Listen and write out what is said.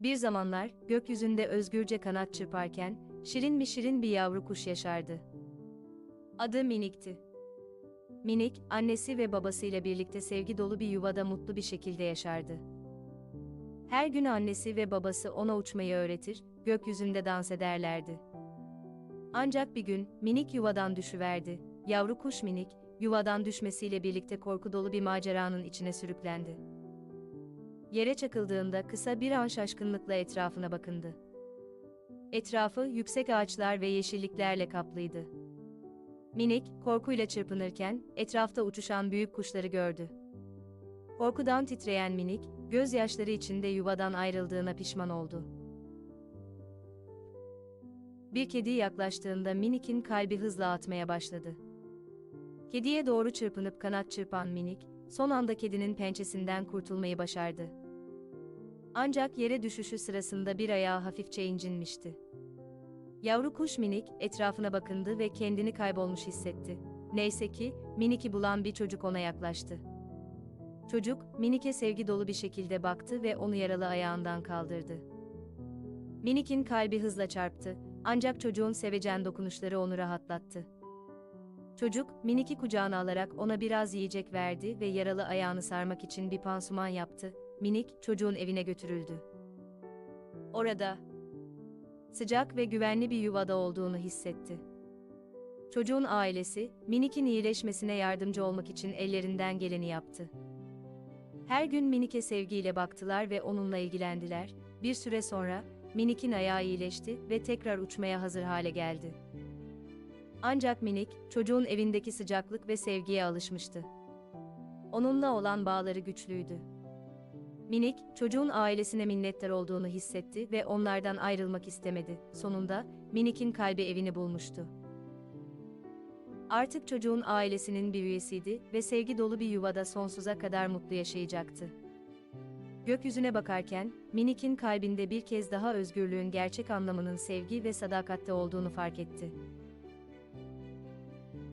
Bir zamanlar, gökyüzünde özgürce kanat çırparken, şirin mi şirin bir yavru kuş yaşardı. Adı Minik'ti. Minik, annesi ve babasıyla birlikte sevgi dolu bir yuvada mutlu bir şekilde yaşardı. Her gün annesi ve babası ona uçmayı öğretir, gökyüzünde dans ederlerdi. Ancak bir gün, Minik yuvadan düşüverdi. Yavru kuş Minik, yuvadan düşmesiyle birlikte korku dolu bir maceranın içine sürüklendi. Yere çakıldığında kısa bir an şaşkınlıkla etrafına bakındı. Etrafı yüksek ağaçlar ve yeşilliklerle kaplıydı. Minik, korkuyla çırpınırken, etrafta uçuşan büyük kuşları gördü. Korkudan titreyen minik, gözyaşları içinde yuvadan ayrıldığına pişman oldu. Bir kedi yaklaştığında Minik'in kalbi hızla atmaya başladı. Kediye doğru çırpınıp kanat çırpan Minik, son anda kedinin pençesinden kurtulmayı başardı. Ancak yere düşüşü sırasında bir ayağı hafifçe incinmişti. Yavru kuş Minik, etrafına bakındı ve kendini kaybolmuş hissetti. Neyse ki, Minik'i bulan bir çocuk ona yaklaştı. Çocuk, Minik'e sevgi dolu bir şekilde baktı ve onu yaralı ayağından kaldırdı. Minik'in kalbi hızla çarptı, ancak çocuğun sevecen dokunuşları onu rahatlattı. Çocuk, Minik'i kucağına alarak ona biraz yiyecek verdi ve yaralı ayağını sarmak için bir pansuman yaptı. Minik, çocuğun evine götürüldü. Orada, sıcak ve güvenli bir yuvada olduğunu hissetti. Çocuğun ailesi, Minik'in iyileşmesine yardımcı olmak için ellerinden geleni yaptı. Her gün Minik'e sevgiyle baktılar ve onunla ilgilendiler. Bir süre sonra, Minik'in ayağı iyileşti ve tekrar uçmaya hazır hale geldi. Ancak Minik, çocuğun evindeki sıcaklık ve sevgiye alışmıştı. Onunla olan bağları güçlüydü. Minik, çocuğun ailesine minnettar olduğunu hissetti ve onlardan ayrılmak istemedi. Sonunda, Minik'in kalbi evini bulmuştu. Artık çocuğun ailesinin bir üyesiydi ve sevgi dolu bir yuvada sonsuza kadar mutlu yaşayacaktı. Gökyüzüne bakarken, Minik'in kalbinde bir kez daha özgürlüğün gerçek anlamının sevgi ve sadakatte olduğunu fark etti.